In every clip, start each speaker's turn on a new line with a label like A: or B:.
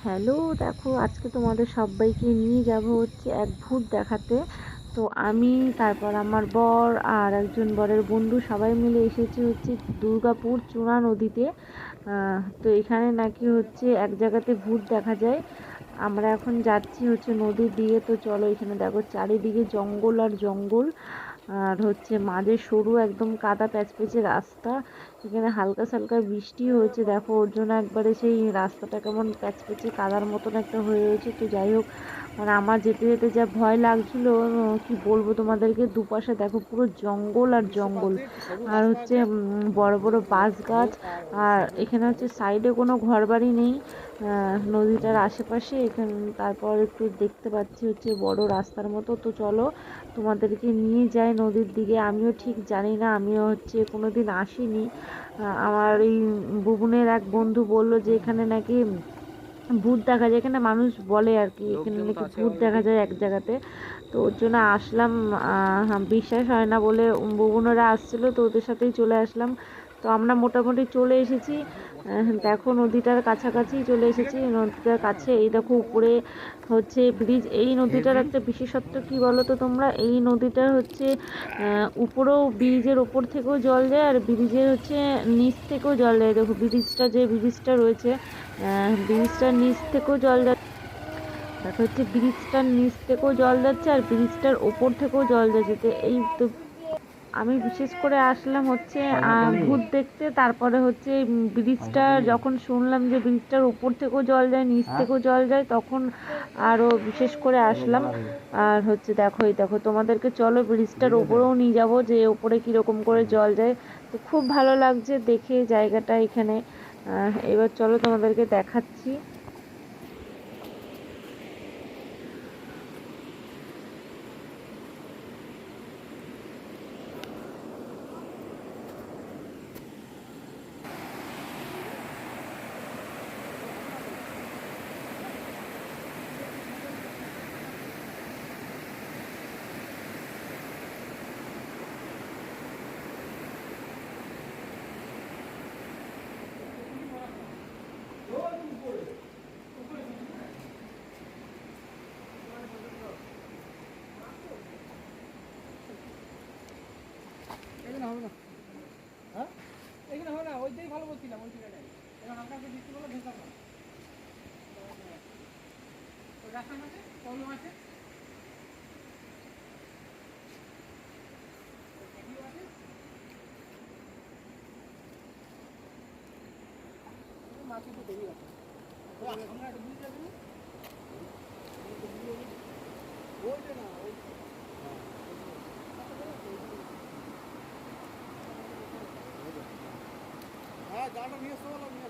A: Hello, দেখো আজকে তোমাদের সবাইকে নিয়ে যাব হচ্ছে এক ভূত দেখাতে। তো আমি, তারপর আমার বর আর একজন বরের বন্ধু সবাই মিলে এসেছি হচ্ছে দুর্গাপুর চূড়া নদীতে। তো এখানে নাকি হচ্ছে এক জায়গাতে ভূত দেখা যায়। আমরা এখন যাচ্ছি হচ্ছে নদী দিয়ে। তো চলো এখানে দেখো চারিদিকে জঙ্গল আর জঙ্গল। আর হচ্ছে মাঝে সরু একদম কাদা প্যাচপ্যাচে রাস্তা। এখানে হালকা সালকা বৃষ্টি হয়েছে। দেখো, ওর জন্য একবারে সেই রাস্তাটা কেমন প্যাচপ্যাচে কাদার মতন একটা হয়ে রয়েছে। তো যাই হোক মানে আমার যেতে যেতে যা ভয় লাগছিল কি বলব তোমাদেরকে, দুপাশে দেখো পুরো জঙ্গল আর জঙ্গল। আর হচ্ছে বড় বড় বাঁশ গাছ, আর এখানে হচ্ছে সাইডে কোনো ঘরবাড়ি নেই। নদীটার আশেপাশে, এখানে, তারপর একটু দেখতে পাচ্ছি হচ্ছে বড় রাস্তার মতো। তো চলো, তোমাদেরকে নিয়ে যাই নদীর দিকে। আমিও ঠিক জানি না, আমিও হচ্ছে কোনো দিন আসিনি। আমার এই বুবুনের এক বন্ধু বলল যে এখানে নাকি ভূত দেখা যায়। এখানে মানুষ বলে আর কি এখানে নাকি ভূত দেখা যায় এক জায়গাতে। তো ওর জন্য আসলাম আহ, বিশ্বাস হয় না বলে বুবুনেরা আসছিল তো ওদের সাথেই চলে আসলাম। তো আমরা মোটামুটি চলে এসেছি। দেখো নদীটার কাছাকাছি চলে এসেছি। নদীটার কাছে এই দেখো উপরে হচ্ছে ব্রিজ এই নদীটার একটা বিশেষত্ব কি বলো তো তোমরা? এই নদীটার হচ্ছে উপরেও ব্রিজের ওপর থেকেও জল যায় আর ব্রিজের হচ্ছে নিচ থেকেও জল যায়। দেখো ব্রিজটা যে ব্রিজটা রয়েছে ব্রিজটার নিচ থেকেও জল যাচ্ছে দেখো হচ্ছে ব্রিজটার নিচ থেকেও জল যাচ্ছে আর ব্রিজটার ওপর থেকেও জল যাচ্ছে। তো এই তো আমি বিশেষ করে আসলাম হচ্ছে ভূত দেখতে তারপরে হচ্ছে ব্রিজটা যখন শুনলাম যে ব্রিজটার উপর থেকেও জল যায় নিচ থেকেও জল যায় তখন আরও বিশেষ করে আসলাম। আর হচ্ছে দেখো এই দেখো তোমাদেরকে চলো ব্রিজটার ওপরেও নিয়ে যাব যে ওপরে কীরকম করে জল যায়। তো খুব ভালো লাগছে দেখে জায়গাটা এখানে। এবার চলো তোমাদেরকে দেখাচ্ছি
B: এখানে হবে না হ্যাঁ এখানে হবে না ওইটাই ভালো বলছিলাম ওই জায়গাটাই এবার আপনাকে বৃষ্টি বলে ভেসা না ওই রাস্তার মাঝে আছে। মাছ একটু দেরি আছে। আমরা একটা বুঝতে যাবেন ওই না হ্যাঁ গাড়িটা নিয়ে বলো নিয়ে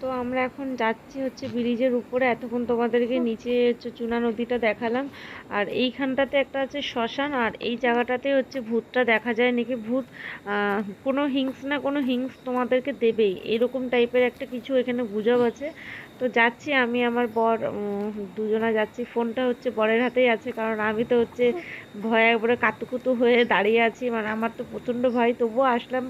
A: তো আমরা এখন যাচ্ছি হচ্ছে ব্রিজের উপরে। এতক্ষণ তোমাদেরকে নিচে হচ্ছে চুনা নদীটা দেখালাম। আর এইখানটাতে একটা হচ্ছে শ্মশান আর এই জায়গাটাতে হচ্ছে ভূতটা দেখা যায় নাকি? ভূত আহ, কোনো হিংস না কোনো হিংস তোমাদেরকে দেবেই। এরকম টাইপের একটা কিছু এখানে গুজব আছে। তো যাচ্ছি আমি, আমার বর দুজনা যাচ্ছি। ফোনটা হচ্ছে বরের হাতেই আছে, কারণ আমি তো হচ্ছে ভয়ে একবারে কাতুকুতু হয়ে দাঁড়িয়ে আছি। মানে আমার তো প্রচণ্ড ভয়, তবুও আসলাম।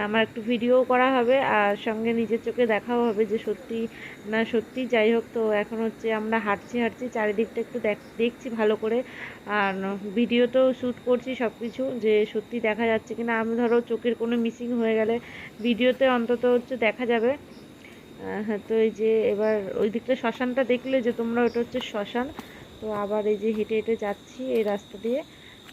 A: আমার একটু ভিডিও করা হবে, আর সঙ্গে নিজের চোখে দেখাও হবে যে সত্যি না সত্যি। যাই হোক, তো এখন হচ্ছে আমরা হাঁটছি হাঁটছি, চারিদিকটা একটু দেখ- দেখছি ভালো করে। আর ভিডিওতেও শ্যুট করছি সব কিছু যে সত্যি দেখা যাচ্ছে কিনা। আমি ধরো চোখের কোনো মিসিং হয়ে গেলে ভিডিওতে অন্তত হচ্ছে দেখা যাবে। তো এই যে এবার ওই দিকটা শ্মশানটা দেখলে যে তোমরা, ওটা হচ্ছে শ্মশান। তো আবার এই যে হেঁটে হেঁটে যাচ্ছি এই রাস্তা দিয়ে।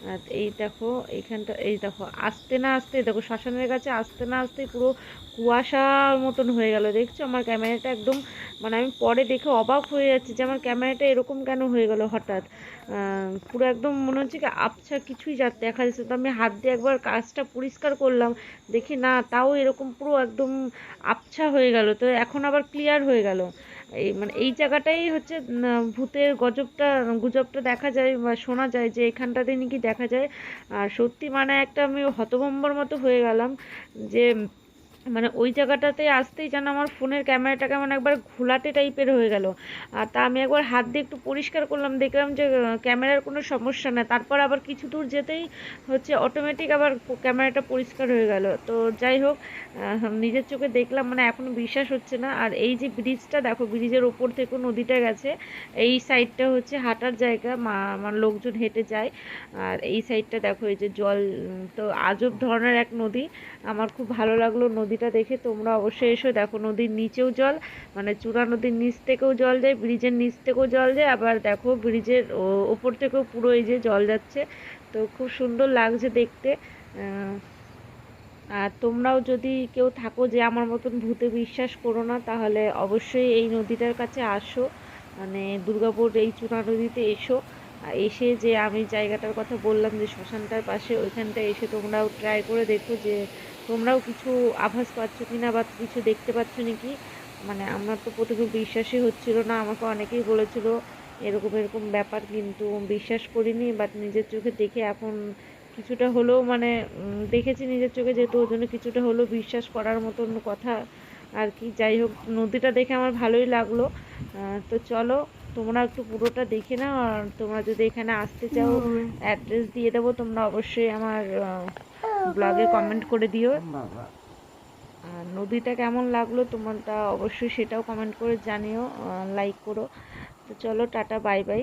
A: আর এই দেখো, এইখানটা, এই দেখো, আসতে না আসতে দেখো শ্মশানের কাছে আসতে না আসতে পুরো কুয়াশার মতন হয়ে গেল, দেখছ? আমার ক্যামেরাটা একদম মানে আমি পরে দেখে অবাক হয়ে যাচ্ছি যে আমার ক্যামেরাটা এরকম কেন হয়ে গেল হঠাৎ। পুরো একদম মনে হচ্ছে কি আবছা কিছুই যা দেখা যাচ্ছে তো আমি হাত দিয়ে একবার কাজটা পরিষ্কার করলাম, দেখি না, তাও এরকম পুরো একদম আবছা হয়ে গেল। তো এখন আবার ক্লিয়ার হয়ে গেল। এই মানে এই জায়গাটাই হচ্ছে ভূতের গজবটা, গুজবটা দেখা যায় বা শোনা যায় যে এখানটাতে নাকি দেখা যায়। আর সত্যি মানে একটা আমি হতভম্বর মতো হয়ে গেলাম যে মানে ওই জায়গাটাতে আসতেই যেন আমার ফোনের ক্যামেরাটা কেমন একবার ঘোলাটে টাইপের হয়ে গেল। আর তা আমি একবার হাত দিয়ে একটু পরিষ্কার করলাম, দেখলাম যে ক্যামেরার কোনো সমস্যা নেই। তারপর আবার কিছু দূর যেতেই হচ্ছে অটোমেটিক আবার ক্যামেরাটা পরিষ্কার হয়ে গেল। তো যাই হোক নিজের চোখে দেখলাম মানে এখনও বিশ্বাস হচ্ছে না। আর এই যে ব্রিজটা দেখো, ব্রিজের ওপর থেকে নদীটা গেছে, এই সাইডটা হচ্ছে হাঁটার জায়গা, মা, আমার লোকজন হেঁটে যায়। আর এই সাইডটা দেখো, এই যে জল, তো আজব ধরনের এক নদী। আমার খুব ভালো লাগল নদীটা দেখে তোমরা অবশ্যই এসো। দেখো নদীর নিচেও জল মানে চূড়া নদীর নিচ থেকেও জল যায়, ব্রিজের নিচ থেকেও জল যায়। আবার দেখো ব্রিজের ওপর থেকেও পুরো এই যে জল যাচ্ছে। তো খুব সুন্দর লাগছে দেখতে। আর তোমরাও যদি কেউ থাকো যে আমার মতন ভূতে বিশ্বাস করো না, তাহলে অবশ্যই এই নদীটার কাছে আসো। মানে দুর্গাপুর এই চূড়া নদীতে এসো। এসে যে আমি জায়গাটার কথা বললাম যে শ্মশানটার পাশে ওইখানটা এসে তোমরাও ট্রাই করে দেখো যে তোমরাও কিছু আভাস পাচ্ছ কি না বা কিছু দেখতে পাচ্ছ নাকি? মানে আমার তো প্রথমে বিশ্বাসই হচ্ছিল না আমাকে অনেকেই বলেছিল এরকম এরকম ব্যাপার কিন্তু বিশ্বাস করিনি বাট নিজের চোখে দেখে এখন কিছুটা হলেও মানে দেখেছি নিজের চোখে যেহেতু ওই জন্য কিছুটা হলেও বিশ্বাস করার মতন কথা আর কি। যাই হোক নদীটা দেখে আমার ভালোই লাগল। তো চলো তোমরা একটু পুরোটা দেখে নাও আর তোমরা যদি এখানে আসতে চাও অ্যাড্রেস দিয়ে দেবো তোমরা অবশ্যই আমার ব্লগে কমেন্ট করে দিও। আর নদীটা কেমন লাগল তোমারটা অবশ্যই সেটাও কমেন্ট করে জানিও লাইক করো। তো চলো টাটা বাই বাই